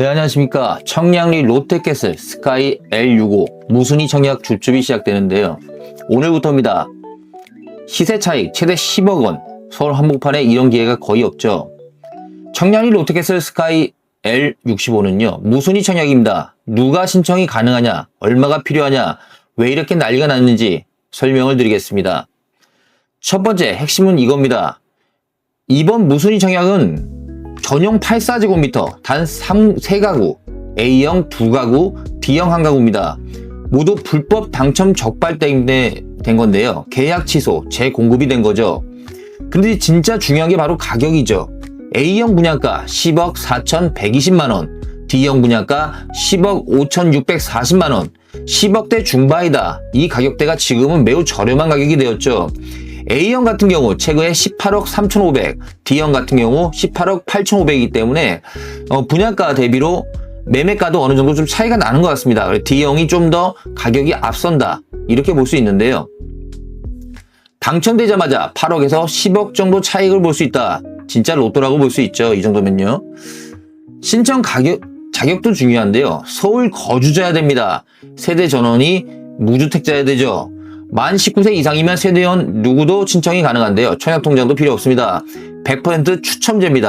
네, 안녕하십니까. 청량리 롯데캐슬 스카이 L65 무순위 청약 주축이 시작되는데요. 오늘부터입니다. 시세 차익 최대 10억 원. 서울 한복판에 이런 기회가 거의 없죠. 청량리 롯데캐슬 스카이 L65는요. 무순위 청약입니다. 누가 신청이 가능하냐? 얼마가 필요하냐? 왜 이렇게 난리가 났는지 설명을 드리겠습니다. 첫 번째 핵심은 이겁니다. 이번 무순위 청약은 전용 84제곱미터 단 3, 3가구, A형 2가구, B형 1가구입니다. 모두 불법 당첨 적발 때문에 된 건데요. 계약 취소, 재공급이 된 거죠. 근데 진짜 중요한 게 바로 가격이죠. A형 분양가 10억 4,120만원, D형 분양가 10억 5,640만원, 10억대 중바이다. 이 가격대가 지금은 매우 저렴한 가격이 되었죠. A형 같은 경우 최근에 18억 3,500, D형 같은 경우 18억 8,500이기 때문에 어, 분양가 대비로 매매가도 어느 정도 좀 차이가 나는 것 같습니다. D형이 좀 더 가격이 앞선다 이렇게 볼 수 있는데요. 당첨되자마자 8억에서 10억 정도 차익을 볼 수 있다. 진짜 로또라고 볼 수 있죠. 이 정도면요. 신청 가격 자격도 중요한데요. 서울 거주자야 됩니다. 세대 전원이 무주택자야 되죠. 만 19세 이상이면 세대원 누구도 신청이 가능한데요. 청약통장도 필요 없습니다. 100% 추첨제입니다.